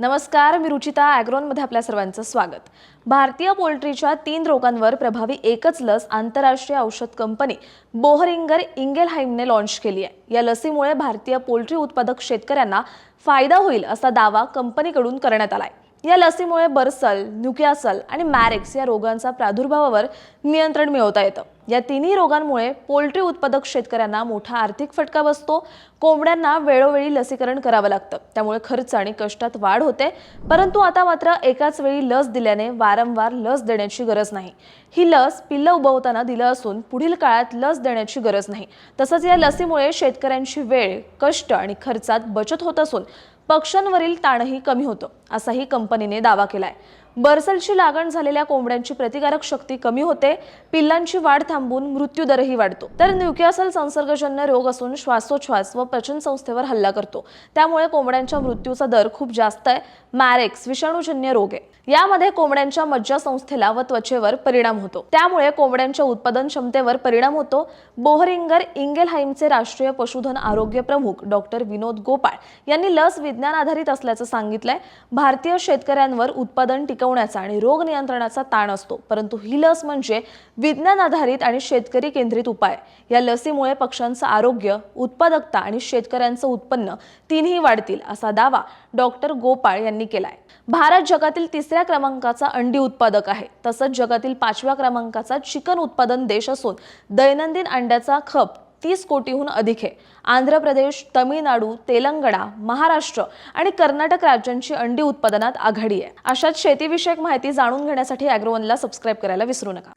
नमस्कार मी रुचिता ॲग्रोनमध्ये आपल्या सर्वांचं स्वागत. भारतीय पोल्ट्रीच्या तीन रोगांवर प्रभावी एकच लस आंतरराष्ट्रीय औषध कंपनी बोहरिंगर इंगेलहाईमने लॉन्च केली आहे. या लसीमुळे भारतीय पोल्ट्री उत्पादक शेतकऱ्यांना फायदा होईल असा दावा कंपनीकडून करण्यात आलाय. या लसीमुळे बर्सल न्युक्यासल आणि मॅरेक्स या रोगांचा प्रादुर्भावावर नियंत्रण मिळवता येतं. या तिन्ही रोगांमुळे पोल्ट्री उत्पादक शेतकऱ्यांना मोठा आर्थिक फटका बसतो. कोंबड्यांना वेळोवेळी लसीकरण करावं लागतं. त्यामुळे खर्च आणि कष्टात वाढ होते. परंतु आता मात्र एकाच वेळी लस दिल्याने वारंवार लस देण्याची गरज नाही. ही लस पिल्लं उभवताना दिलं असून पुढील काळात लस देण्याची गरज नाही. तसंच या लसीमुळे शेतकऱ्यांची वेळ कष्ट आणि खर्चात बचत होत असून पक्ष्यांवरील ताणही कमी होतो असाही कंपनीने दावा केलाय. बर्सलची लागण झालेल्या कोंबड्यांची प्रतिकारक शक्ती कमी होते पिल्लांची वाढ थांबून मृत्यूदरही वाढतो. तर न्यूकॅसल संसर्गजन्य रोग असून श्वासोच्छ्वास व पचन संस्थेवर हल्ला करतो. त्यामुळे कोंबड्यांच्या मृत्यूचा दर खूप जास्त आहे. मॅरेक्स विषाणूजन्य रोग आहे. यामध्ये कोंबड्यांच्या मज्जासंस्थेला व त्वचेवर परिणाम होतो. त्यामुळे कोंबड्यांच्या उत्पादन क्षमतेवर परिणाम होतो. बोहरिंगर इंगेलहाईमचे राष्ट्रीय पशुधन आरोग्य प्रमुख डॉक्टर विनोद गोपाळ यांनी लस विज्ञान आधारित असल्याचं सांगितलंय. भारतीय शेतकऱ्यांवर उत्पादन टिकवण्याचा आणि रोग नियंत्रणाचा ताण असतो. परंतु ही लस म्हणजे विज्ञान आधारित आणि शेतकरी केंद्रित उपाय. या लसीमुळे पक्ष्यांचं आरोग्य उत्पादकता आणि शेतकऱ्यांचं उत्पन्न तीनही वाढतील असा दावा डॉक्टर गोपाळ यांनी केलाय. भारत जगातील तिसऱ्या क्रमांकाचा अंडी उत्पादक आहे. तसंच जगातील पाचव्या क्रमांकाचा चिकन उत्पादन देश असून दैनंदिन अंड्याचा खप तीस कोटीहून अधिक आहे. आंध्र प्रदेश तमिळनाडू तेलंगणा महाराष्ट्र आणि कर्नाटक राज्यांची अंडी उत्पादनात आघाडी आहे. अशाच शेतीविषयक माहिती जाणून घेण्यासाठी अॅग्रोवनला सबस्क्राईब करायला विसरू नका.